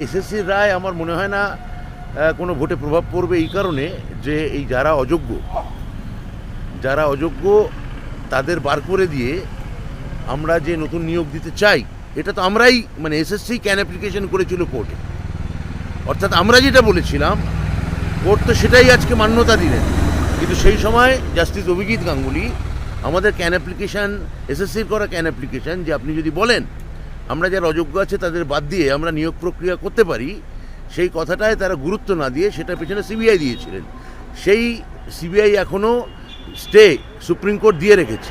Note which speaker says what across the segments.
Speaker 1: এসএসসির রায় আমার মনে হয় না কোনো ভোটে প্রভাব পড়বে এই কারণে যে এই যারা অযোগ্য যারা অযোগ্য তাদের বার করে দিয়ে আমরা যে নতুন নিয়োগ দিতে চাই, এটা তো আমরাই মানে এসএসসি ক্যান অ্যাপ্লিকেশন করেছিল কোর্টে অর্থাৎ আমরা যেটা বলেছিলাম কোর্ট তো সেটাই আজকে মান্যতা দিলেন। কিন্তু সেই সময় জাস্টিস অভিজিৎ গাঙ্গুলি আমাদের ক্যান অ্যাপ্লিকেশান এসএসসির করা ক্যান অ্যাপ্লিকেশান যে আপনি যদি বলেন আমরা যারা অযোগ্য আছে তাদের বাদ দিয়ে আমরা নিয়োগ প্রক্রিয়া করতে পারি, সেই কথাটায় তারা গুরুত্ব না দিয়ে সেটা পেছনে সিবিআই দিয়েছিলেন। সেই সিবিআই এখনও স্টে সুপ্রিম কোর্ট দিয়ে রেখেছে।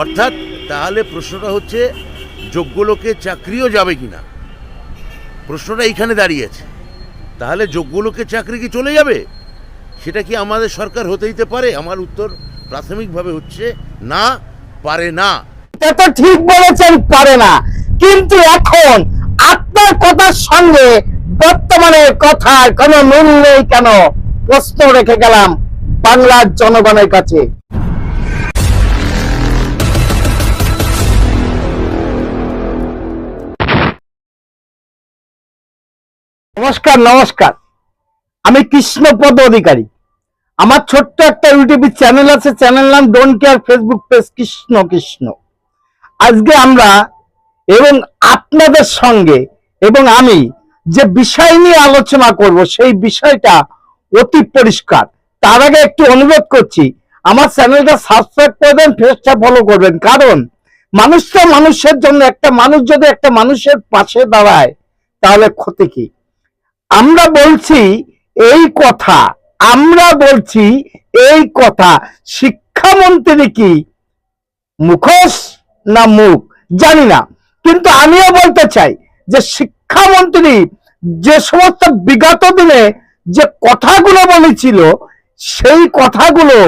Speaker 1: অর্থাৎ তাহলে প্রশ্নটা হচ্ছে, যোগ্য লোকের চাকরিও যাবে কি না প্রশ্নটা এইখানে দাঁড়িয়েছে তাহলে যোগ্য লোকের চাকরি কি চলে যাবে? সেটা কি আমাদের সরকার হতে দিতে পারে? আমার উত্তর প্রাথমিকভাবে হচ্ছে না, পারে না।
Speaker 2: এটা ঠিক বলেছেন, পারে না। কিন্তু এখন আপনার কথার সঙ্গে বর্তমানের কথার কোনো মিল নেই কেন? প্রশ্ন রেখে গেলাম বাংলার জনগণের কাছে। নমস্কার নমস্কার। আমি কৃষ্ণপদ অধিকারী। আমার ছোট্ট একটা ইউটিউব চ্যানেল আছে, চ্যানেল নাম don't care Facebook page Krishna Krishna. আজকে আমরা এবং আপনাদের সঙ্গে এবং আমি যে বিষয় নিয়ে আলোচনা করব, সেই বিষয়টা অতি পরিষ্কার। তার আগে একটু অনুরোধ করছি, আমার চ্যানেলটা সাবস্ক্রাইব করে দেন, ফেসটা ফলো করবেন। কারণ মানুষ তো মানুষের জন্য, একটা মানুষ যদি একটা মানুষের পাশে দাঁড়ায়, তাহলে ক্ষতি কি? আমরা বলছি এই কথা, আমরা বলছি এই কথা, শিক্ষামন্ত্রী কি মুখোশ না মুখ? জানি না। কিন্তু আমিও বলতে চাই যে শিক্ষামন্ত্রী যে সমস্ত বিগত দিনে যে কথাগুলো বলেছিল, সেই কথাগুলো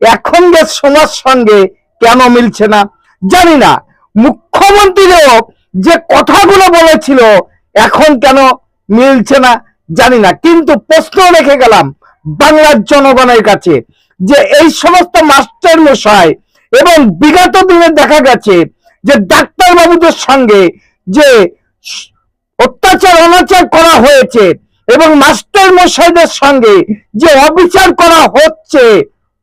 Speaker 2: এখন যে সমাজ সঙ্গে কেন মিলছে না? জানি না। মুখ্যমন্ত্রীও যে কথাগুলো বলেছিল, এখন কেন মিলছে না? জানি না। কিন্তু প্রশ্ন রেখে গেলাম বাংলার জনগণের কাছে যে এই সমস্ত মাস্টার মশাই এবং বিগত দিনে দেখা গেছে যে ডাক্তার বাবুদের সঙ্গে যে অত্যাচার, অনাচার করা হয়েছে এবং মাস্টার মশাইদের সঙ্গে যে অবিচার করা হচ্ছে,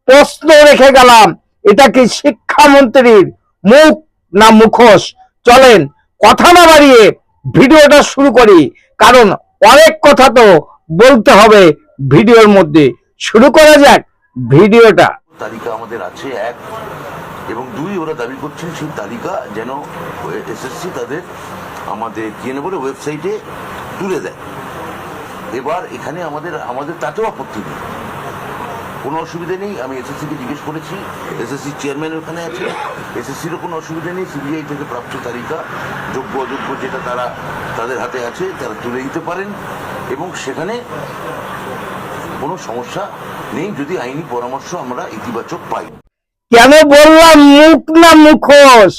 Speaker 2: প্রশ্ন রেখে গেলাম, এটা কি শিক্ষামন্ত্রীর মুখ না মুখোশ? চলেন, কথা না বাড়িয়ে ভিডিওটা শুরু করি, কারণ অনেক কথা তো বলতে হবে ভিডিওর মধ্যে। শুরু করা যাক ভিডিওটা।
Speaker 1: তালিকা আমাদের আছে এক এবং দুই, ওরা দাবি করছেন সেই তালিকা যেন এসএসসি তাদের আমাদের কি যেন বলে ওয়েবসাইটে তুলে দেয়। এবার এখানে আমাদের আমাদের তাতেও আপত্তি নেই। কোনো অসুবিধা নেই, আমি এসএসসিকে জিজ্ঞেস করেছি, এসএসসি চেয়ারম্যান ওখানে আছে, এসএসসিরও কোনো অসুবিধা নেই, সিবিআই থেকে প্রাপ্ত তালিকা, যোগ্য অযোগ্য যেটা তারা তাদের হাতে আছে, তারা তুলে দিতে পারেন। এবং সেখানে কোনো সমস্যা নেই, যদি আইনি পরামর্শ আমরা ইতিবাচক পাই।
Speaker 2: কেন বললাম মুখ না মুখোশ?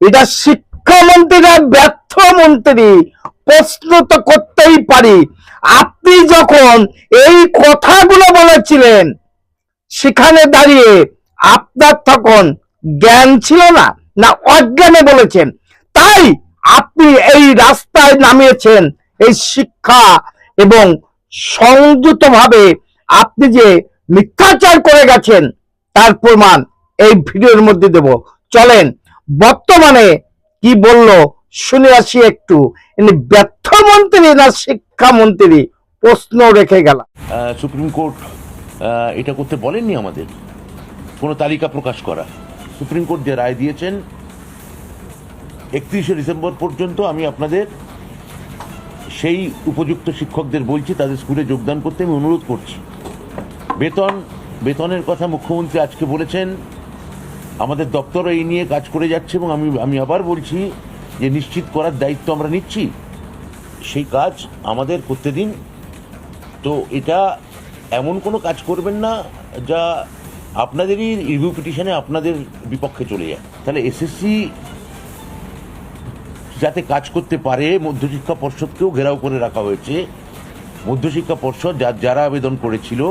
Speaker 2: এটা শিক্ষামন্ত্রীরা ব্যর্থ মন্ত্রী। প্রশ্ন তো করতেই পারি। আপনি যখন এই কথাগুলো বলেছিলেন, সেখানে দাঁড়িয়ে আপনার তখন জ্ঞান ছিল না না অজ্ঞানে বলেছেন। তাই আপনি এই রাস্তায় নামিয়েছেন এই শিক্ষা এবং সংযুক্তভাবে আপনি যে মিথ্যাচার করে গেছেন তার প্রমাণ এই ভিডিওর মধ্যে দেব। চলেন, বর্তমানে কি বলল শুনে আসি একটু। ব্যর্থ মন্ত্রী না শিক্ষামন্ত্রী প্রশ্ন রেখে গেলাম।
Speaker 1: সুপ্রিম কোর্ট এটা করতে বলেননি আমাদের। কোনো তালিকা প্রকাশ করা। সুপ্রিম কোর্ট যে রায় দিয়েছেন, একত্রিশে ডিসেম্বর পর্যন্ত আমি আপনাদের সেই উপযুক্ত শিক্ষকদের বলছি, তাদের স্কুলে যোগদান করতে আমি অনুরোধ করছি। বেতন বেতনের কথা মুখ্যমন্ত্রী আজকে বলেছেন, আমাদের দপ্তর এই নিয়ে কাজ করে যাচ্ছে এবং আমি আমি আবার বলছি যে নিশ্চিত করার দায়িত্ব আমরা নিচ্ছি। সেই কাজ আমাদের করতে দিন। তো এটা এমন কোনো কাজ করবেন না যা আপনাদেরই রিভিউ পিটিশনে আপনাদের বিপক্ষে চলে যায়। তাহলে এসএসসি যাতে কাজ করতে পারে, মধ্যশিক্ষা পর্ষদকেও ঘেরাও করে রাখা হয়েছে। মধ্যশিক্ষা পর্ষদ যারা আবেদন করেছিল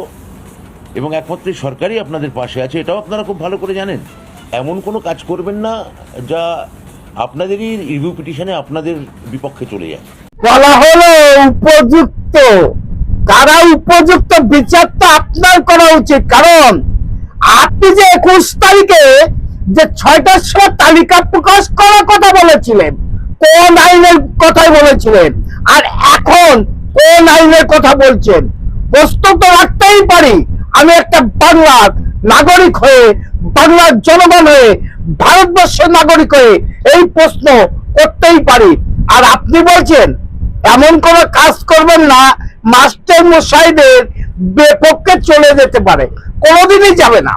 Speaker 1: এবং একমাত্র সরকারই আপনাদের পাশে আছে, এটাও আপনারা খুব ভালো করে জানেন। এমন কোনো কাজ করবেন না যা আপনাদেরই রিভিউ পিটিশনে আপনাদের বিপক্ষে চলে যায়।
Speaker 2: বলা হলো উপযুক্ত। কারা উপযুক্ত বিচার তো আপনার করা উচিত, কারণ আপনি যে একুশ তারিখে যে ছয়টার সময় তালিকা প্রকাশ করার কথা বলেছিলেন, কোন আইনের কথাই বলেছিলেন, আর এখন কোন আইনের কথা বলছেন, প্রশ্ন তো রাখতেই পারি। আমি একটা বাংলার নাগরিক হয়ে বাংলার জনগণ হয়ে, ভারতবর্ষের নাগরিক হয়ে এই প্রশ্ন করতেই পারি। আর আপনি বলছেন, এমন কোন কাজ করবেন না, মাস্টার মশাইদের বিপক্ষে চলে যেতে পারে। কোনোদিনই যাবে না।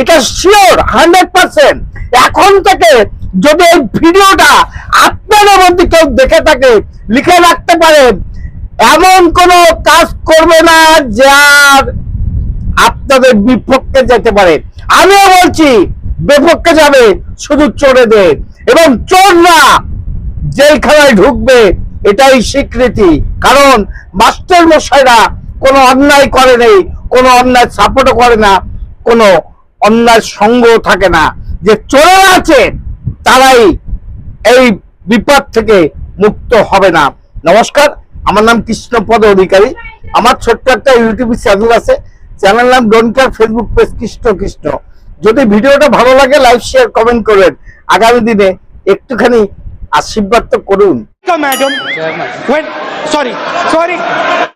Speaker 2: এটা শিওর হান্ড্রেড পার্সেন্ট এখন থেকে যদি এই ভিডিওটা আপনাদের মধ্যে কেউ দেখে থাকে, লিখে রাখতে পারেন এমন কোন কাজ করবে না যার আপনাদের বিপক্ষে যেতে পারে। আমিও বলছি, বিপক্ষে যাবে শুধু চোরেদের। এবং চোররা জেলখানায় ঢুকবে, এটাই স্বীকৃতি। কারণ মাস্টার মশাইরা কোনো অন্যায় করে নেই, কোনো অন্যায় সাপোর্টও করে না, কোনো অন্যায় সঙ্গ থাকে না। যে চোরেরা আছে, তারাই এই বিপদ থেকে মুক্ত হবে না। নমস্কার, আমার নাম কৃষ্ণপদ অধিকারী। আমার ছোট্ট একটা ইউটিউব চ্যানেল আছে চ্যানেল নাম don't care Facebook page Krishna Krishna যদি ভিডিওটা ভালো লাগে লাইক শেয়ার কমেন্ট করেন আগামী দিনে একটুখানি আশীর্বাদ তো করুন.
Speaker 3: Sorry sorry.